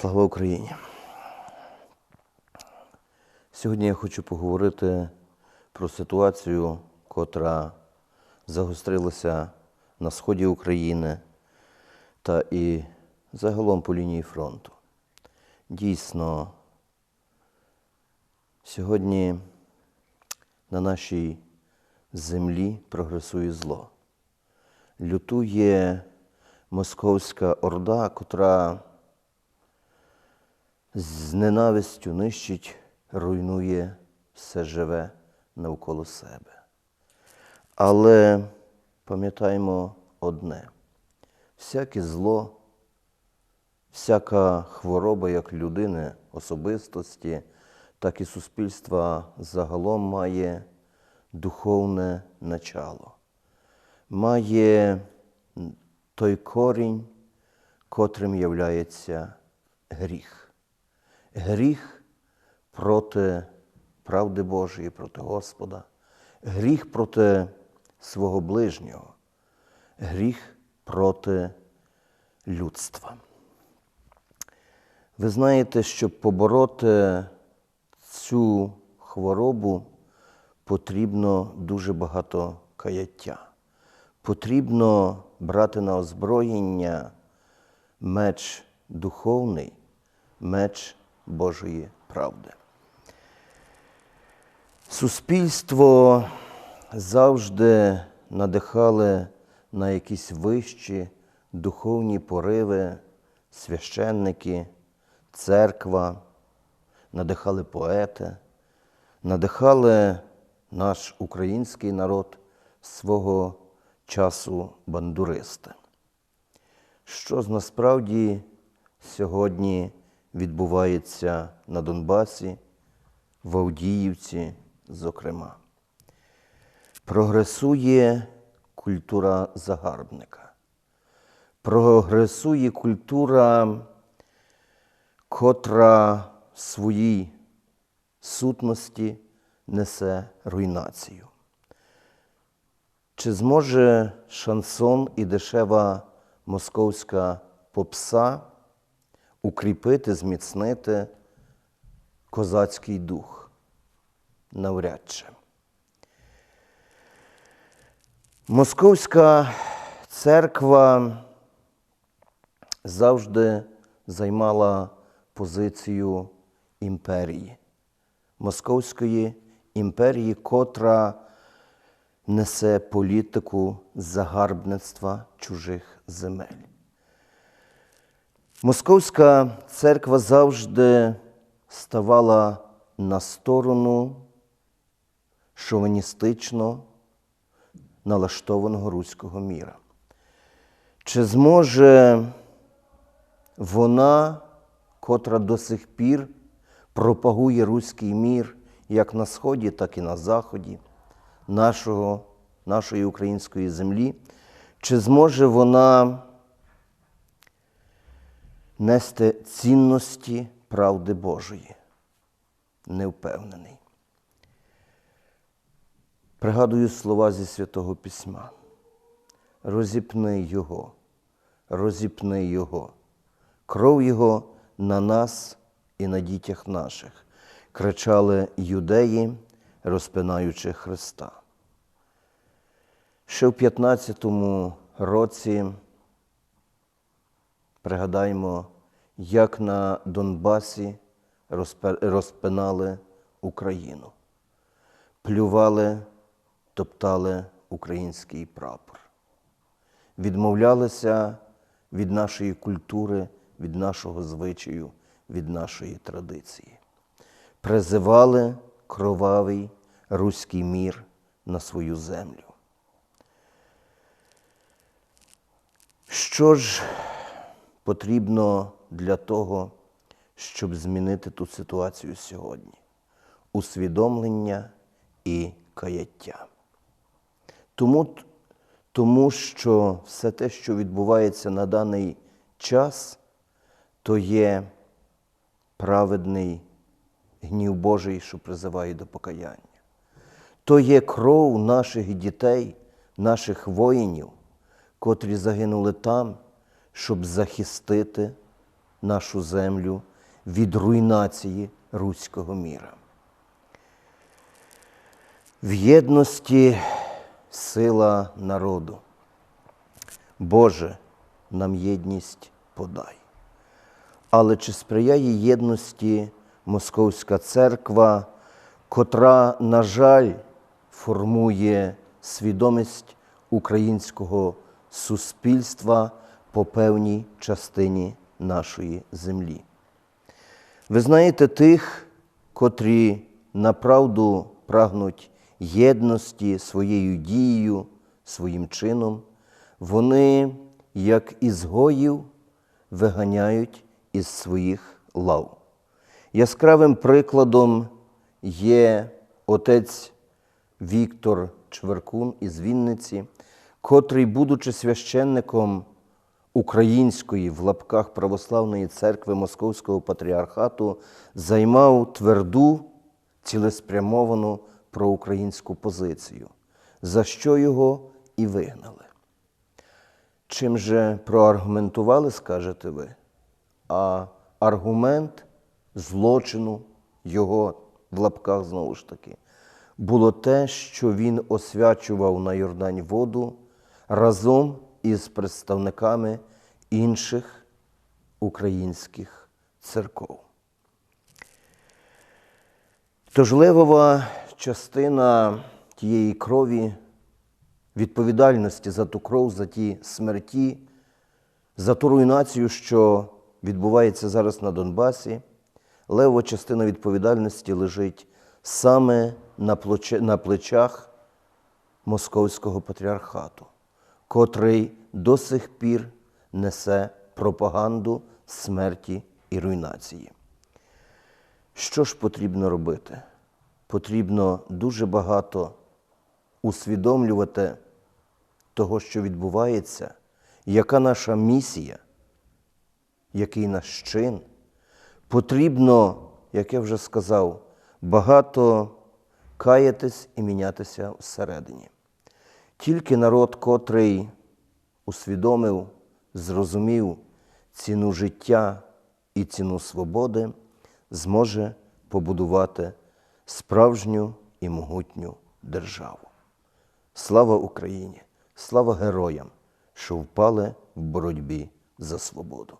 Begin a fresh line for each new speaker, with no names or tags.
Слава Україні! Сьогодні я хочу поговорити про ситуацію, котра загострилася на сході України та і загалом по лінії фронту. Дійсно, сьогодні на нашій землі прогресує зло. Лютує московська орда, котра з ненавистю нищить, руйнує все живе навколо себе. Але пам'ятаємо одне: всяке зло, всяка хвороба як людини, особистості, так і суспільства загалом має духовне начало, має той корінь, котрим являється гріх гріх проти правди Божої, проти Господа, гріх проти свого ближнього, гріх проти людства. Ви знаєте, щоб побороти цю хворобу, потрібно дуже багато каяття. Потрібно брати на озброєння меч духовний, меч Божої правди. Суспільство завжди надихали на якісь вищі духовні пориви, священники, церква, надихали поети, надихали наш український народ свого часу бандуристи. Що насправді сьогодні відбувається на Донбасі, в Авдіївці, зокрема. Прогресує культура загарбника, прогресує культура, котра в своїй сутності несе руйнацію. Чи зможе шансон і дешева московська попса укріпити, зміцнити козацький дух? Навряд чи. Московська церква завжди займала позицію імперії, Московської імперії, котра несе політику загарбництва чужих земель. Московська церква завжди ставала на сторону шовіністично налаштованого руського міра. Чи зможе вона, котра до сих пір пропагує руський мір як на Сході, так і на Заході нашого, нашої української землі, чи зможе вона нести цінності правди Божої? Не впевнений. Пригадую слова зі Святого Письма. Розіпни Його, розіпни Його, кров Його на нас і на дітях наших, кричали юдеї, розпинаючи Христа. Ще в 15-му році пригадаємо, як на Донбасі розпинали Україну, плювали, топтали український прапор, відмовлялися від нашої культури, від нашого звичаю, від нашої традиції, призивали кровавий руський мір на свою землю. Що ж потрібно для того, щоб змінити ту ситуацію сьогодні? Усвідомлення і каяття. Тому, тому що все те, що відбувається на даний час, то є праведний гнів Божий, що призиває до покаяння. То є кров наших дітей, наших воїнів, котрі загинули там, щоб захистити нашу землю від руйнації руського міра. В єдності сила народу. Боже, нам єдність подай. Але чи сприяє єдності Московська церква, котра, на жаль, формує свідомість українського суспільства по певній частині нашої землі? Ви знаєте тих, котрі направду прагнуть єдності своєю дією, своїм чином, вони, як ізгоїв, виганяють із своїх лав. Яскравим прикладом є отець Віктор Чверкун із Вінниці, котрий, будучи священником Української в лапках Православної церкви Московського патріархату, займав тверду, цілеспрямовану проукраїнську позицію, за що його і вигнали. Чим же проаргументували, скажете ви? А аргумент злочину його в лапках знову ж таки було те, що він освячував на Йордань воду разом із представниками інших українських церков. Тож левова частина тієї крові, відповідальності за ту кров, за ті смерті, за ту руйнацію, що відбувається зараз на Донбасі, левова частина відповідальності лежить саме на, плечах Московського патріархату, котрий до сих пір несе пропаганду смерті і руйнації. Що ж потрібно робити? Потрібно дуже багато усвідомлювати того, що відбувається, яка наша місія, який наш чин. Потрібно, як я вже сказав, багато каятись і мінятися всередині. Тільки народ, котрий усвідомив, зрозумів ціну життя і ціну свободи, зможе побудувати справжню і могутню державу. Слава Україні! Слава героям, що впали в боротьбі за свободу!